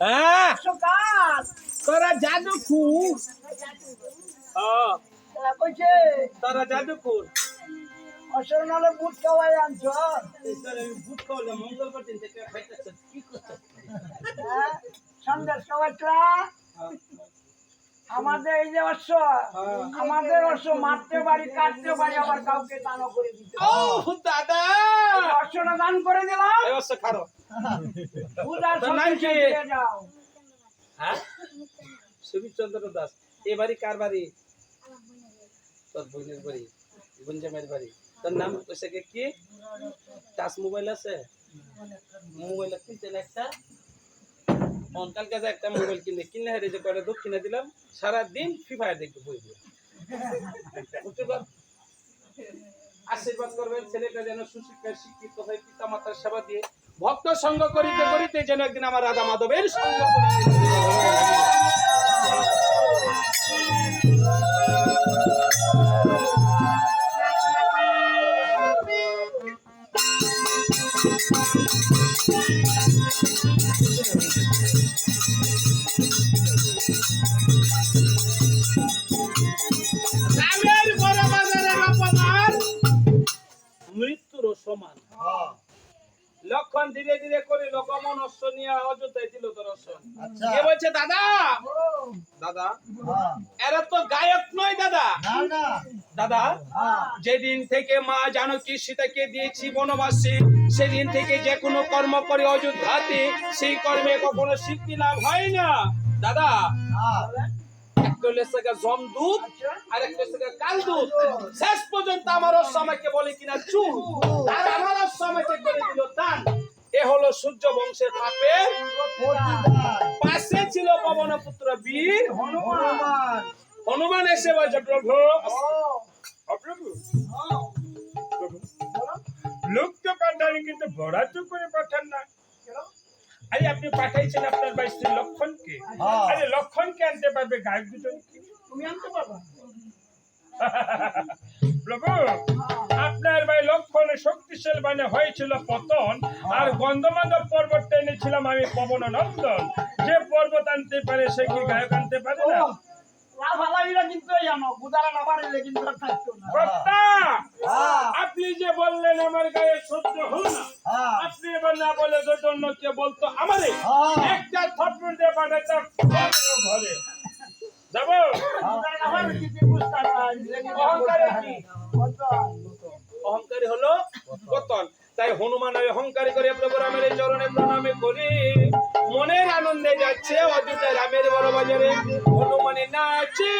হ্যাঁ। তোরা জাদু খুব হ্যাঁ। কইছে তোরা জাদু খুব অসর নালে বুট খাওয়াই আনছ ভূত খাওয়ালে মঙ্গলবার দিন কি হ্যাঁ সন্দেশ আমাদের এই যে অশ্ব আমাদের অশ্ব মারতে পারি কাটতে পারি আবার কাউকে দানও করে দিতে ও দাদা! অশ্বটা দান করে দিলাম। এই অবস্থা খারো পূজার সঙ্গে কি? যাও। হ্যাঁ? সুবীর চন্দ্র দাস। এ বাড়ি কার বাড়ি? তোর বোনের বাড়ি গুঞ্জামের বাড়ি। তোর নাম কইছে কে কি? টাচ মোবাইল আছে? মোবাইল কিনতেন একটা? অনকালকে যে একটা মোবাইল কিনে কিনলে হেরে যে দুধ কিনে দিলাম সারাদিন ফ্রি ফায়ার দেখতে বই বুঝতে আশীর্বাদ করবেন ছেলেটা যেন সুশিক্ষায় শিক্ষিত হয়ে পিতা মাতার সেবা দিয়ে ভক্ত সঙ্গ করিতে করিতে যেন একদিন আমার রাধা মাধবের সঙ্গ করিতে ধীরে ধীরে করে লোকমন অশ্ব নিয়ে অযোধ্যায় দিল দর্শন আচ্ছা। কে বলছে দাদা দাদা হ্যাঁ। এরা তো গায়ক নয় দাদা দাদা হ্যাঁ। যেদিন থেকে মা জানকী সীতাকে দিয়েছি বনবাসী সেদিন থেকে যে কোনো কর্ম করে অযোধ্যাতে সেই কর্মে কখনো সিদ্ধি লাভ হয় না দাদা হ্যাঁ। জমদূত আচ্ছা। আর একটা কালদূত শেষ পর্যন্ত আমার সময়কে বলে কিনা চুল আর আমার সময়কে করে দিল দান এ হলো সূর্য বংশের পাপের পাশে ছিল পবন পুত্র বীর। হনুমান। হনুমান এসে বলছে প্রভু লোক তো পাঠান কিন্তু বরাদ্দ করে পাঠান না। আরে আপনি পাঠাইছেন আপনার ভাই শ্রী লক্ষণকে। হ্যাঁ। আরে লক্ষণকে আনতে পারবে গায়ক দুজনকে তুমি আনতে পারবা। প্রভু মানে হয়েছিল পতন আর গন্ধমাদব পর্বত টেনেছিলাম আমি পবন নন্দন যে পর্বত আনতে পারে সে কি গায়ক আনতে পারে না হ্যাঁ। আপনি যে বললেন আমার গায়ে সহ্য হল না হ্যাঁ। আপনি এবার না বলে জন্য কে বলতো আমারে হ্যাঁ। একটা থপ্পড় দিয়ে পাঠাতাম ঘরে যাব অহংকারে কি? অহংকারী হলো পতন। তাই হনুমান ওই অহংকারী করে প্রভু রামের চরণে প্রণামে করি। মনের আনন্দে যাচ্ছে অযোধ্যা রামের বড় বাজারে। হনুমানে নাচে।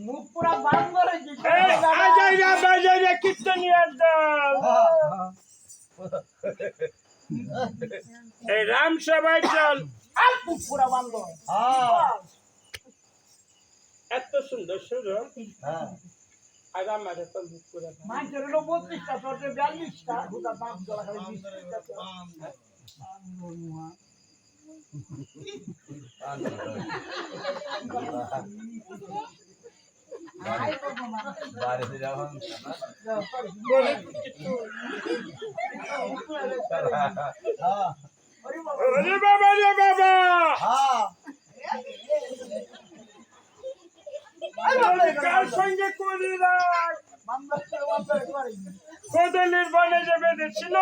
মুখ পুরা বান করে কি এই, আজাইরা বাজাইরা কীর্তনিয়ার দল। হ্যাঁ। এই রাম সবাই চল আর মুখ পুরা বান্ধ হ্যাঁ। এত সুন্দর সুর হ্যাঁ। আমার এত মুখ করে না। হলো বত্রিশটা বিয়াল্লিশটা হুদা পাঁচ জলা খালি বিশটা বাড়িতে যখন। বাবা রে বাবা হ্যাঁ। কার সঙ্গে করি রাগ কদলির বনে যে বেঁধেছিল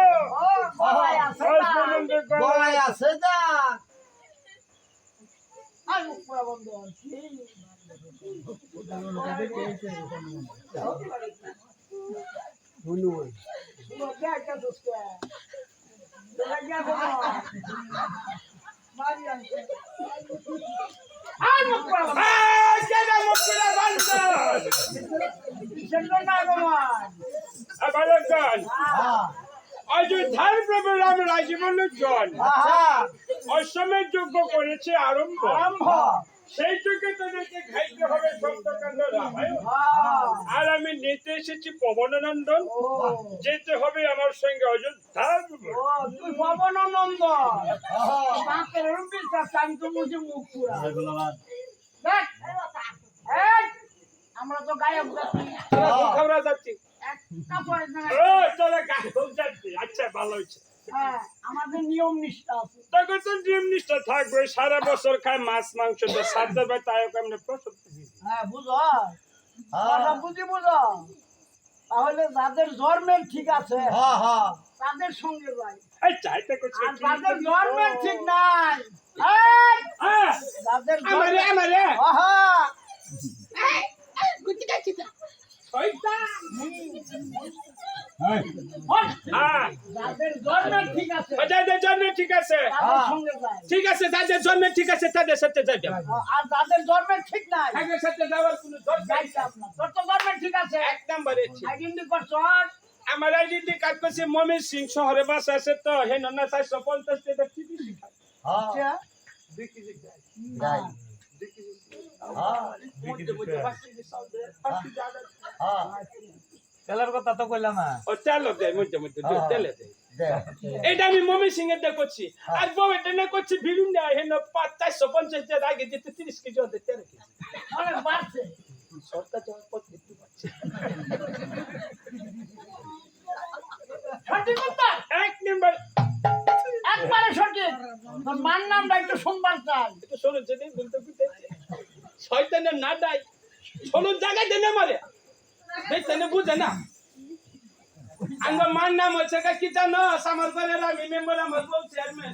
আজ পর্যন্ত গলায় গলায় আছে যা হনুমান হ্যাঁ। অযোধ্যার প্রভু রাম রাজীবনের জন হ্যাঁ অসমের যজ্ঞ করেছে আরম্ভ। আরম্ভ। সেই যুগে তোদেরকে খাইতে হবে রামায়ণ। হ্যাঁ। আর আমি নিতে এসেছি পবনানন্দন। যেতে হবে আমার সঙ্গে। ও তুই পবনানন্দ হ্যাঁ। বাপের মুখ পুরা। আমরা তো গায়ক যাচ্ছি গায়ে যাচ্ছি আচ্ছা ভালো হয়েছে। হ্যাঁ আমাদের নিয়ম নিষ্ঠা আছে। তখন তো নিয়ম নিষ্ঠা থাকবে সারা বছর খায় মাছ মাংস তো সাধ্য ভাই তাই ওকে আমরা হ্যাঁ বুঝো কথা বুঝি বুঝো। তাহলে যাদের জন্মের ঠিক আছে হ্যাঁ হ্যাঁ। তাদের সঙ্গে যাই। এই চাইতে করছে আর যাদের জন্মের ঠিক নাই হ্যাঁ। যাদের আমারে আমারে। হ্যাঁ যাদের ঠিক আছে জন্য ঠিক আছে ঠিক আছে যাদের জন্ম ঠিক আছে তাদের সাথে যাবে আর যাদের ঠিক নাই তাদের সাথে যাওয়ার কোনো দরকার তোর তো জন্মের ঠিক আছে এক নাম্বারে ঠিক। আইডেন্টি করছ আমার আইডেন্টি কার্ড করছে মমিন সিং শহরে বাসা আছে তো হে না চারশো পঞ্চাশ টাকা টিভি হ্যাঁ। হ্যাঁ মধ্যে দেয়, দেয়। হ্যাঁ তেলের কথা তো কইলাম না ও তেলও দেয় মধ্যে হ্যাঁ। তেলে দেয় দে এটা আমি মমি সিং এর করছি আর বউ এটা না করছি বিভিন্ন হে না পাঁচ চারশো পঞ্চাশ টাকা আগে যেতে তিরিশ কেজি হতে তেরো কেজি। অনেক বাড়ছে। সরকার যাওয়ার পর দেখতে পাচ্ছে এক নাম্বার। একবারে সঠিক। তোর মার নামটা একটু সোমবার চাই। একটু শোনো বলতে শয়তানের না শোনো জায়গায় দেনে মারে। না বুঝে না আমার মার নাম হচ্ছে কা কি জানো আমার ঘরের আমি মেম্বার আমার বউ চেয়ারম্যান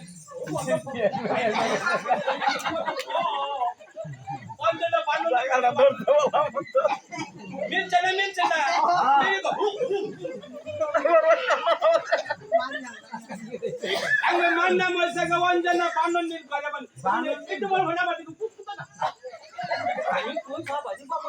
মিলছে না মিলছে না। আমার মার নাম হচ্ছে কা অঞ্জনা বানু ঘরে বান একটু বল ভনা বাদি কু কু না আমি কোন বাবা বাবা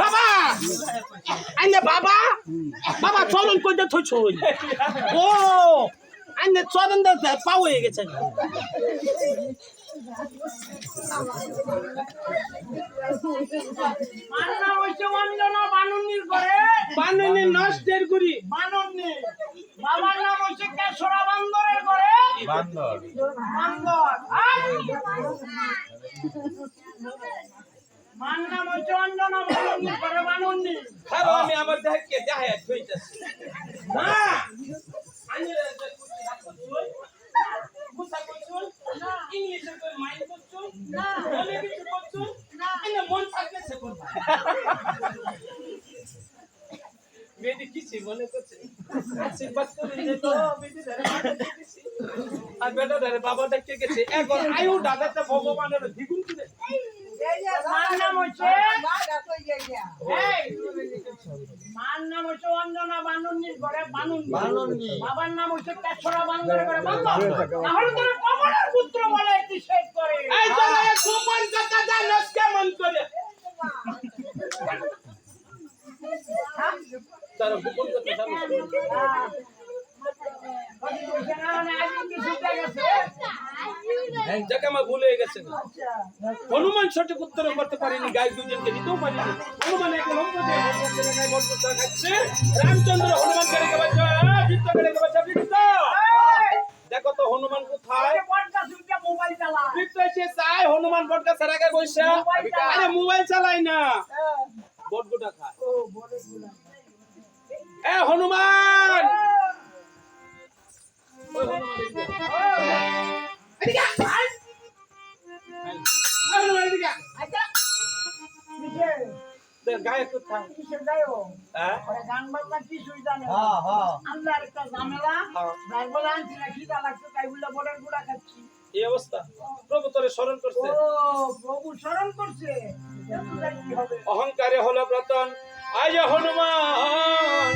বাবা! আইনে বাবা! বাবা চলন কইতে থইছ ও আইনে চলন দা পাও হয়ে গেছে। নাম হচ্ছে অঞ্জনা বাননির ঘরে বানুনি নষ্টের গুড়ি। বাননি বাবার নাম হচ্ছে কেশরা বান্দরের ঘরে বান্দর। বান্দর আই! মার নাম হচ্ছে অঞ্জনা বাননির ঘরে বাননি খারো আমি আমার দেহকে দেখায় থইতাছি না! আইনে মুসা করছুন ইংলিশে কই মাইন্ড করছুন না। মনে কিছু করছুন না। এনে মন থাকলে সে করবা। বেদি কিছু মনে করছে? আশীর্বাদ করে তো ধরে আর বেটা ধরে বাবা দেখতে গেছে এখন আয়ু দাদাটা ভগবানের দ্বিগুণ করে মার নাম হচ্ছে মার নাম হচ্ছে অঞ্জনা। বাবার নাম হচ্ছে বান্দর তাহলে তোর কমলের পুত্র বলে একটি করে এই তোরা গোপন কথা জানোস কেমন করে তারা গোপন কথা জানোস আহ, সেখানে আগে কিছু গেছে আমার ভুল হয়ে গেছে। হনুমান সঠিক উত্তর করতে পারেনি গাই দুজনকে দিতেও পারেনি। হনুমান রামচন্দ্র হনুমান এই, দেখো তো হনুমান হনুমান বটকা সারাকে বসে। আরে মোবাইল চালাই না। হ্যাঁ, বটগুটা খায় এ হনুমান। এদিকে আয়। এদিকে আচ্ছা। কোথায় কিসের হ্যাঁ? ওরা গান বাজনা কিছুই জানে হ্যাঁ হ্যাঁ। আমরা একটা ঝামেলা। বলে আনছি না খিদা লাগছে তাই বলে বলের গুড়া খাচ্ছি। এই অবস্থা। প্রভু তোরে স্মরণ ও করছে প্রভু স্মরণ করছে। অহংকারে হলো প্রতন আজ হনুমান।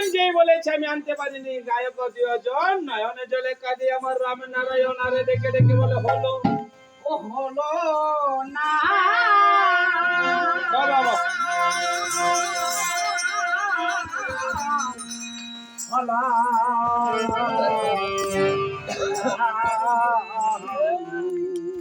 গান যে বলেছে, আমি আনতে পারিনি। গায়ক দুজন নয়নে জলে কাঁদে আমার রাম নারায়ণ আরে ডেকে ডেকে বলে, হলো, ও হলো না। হলো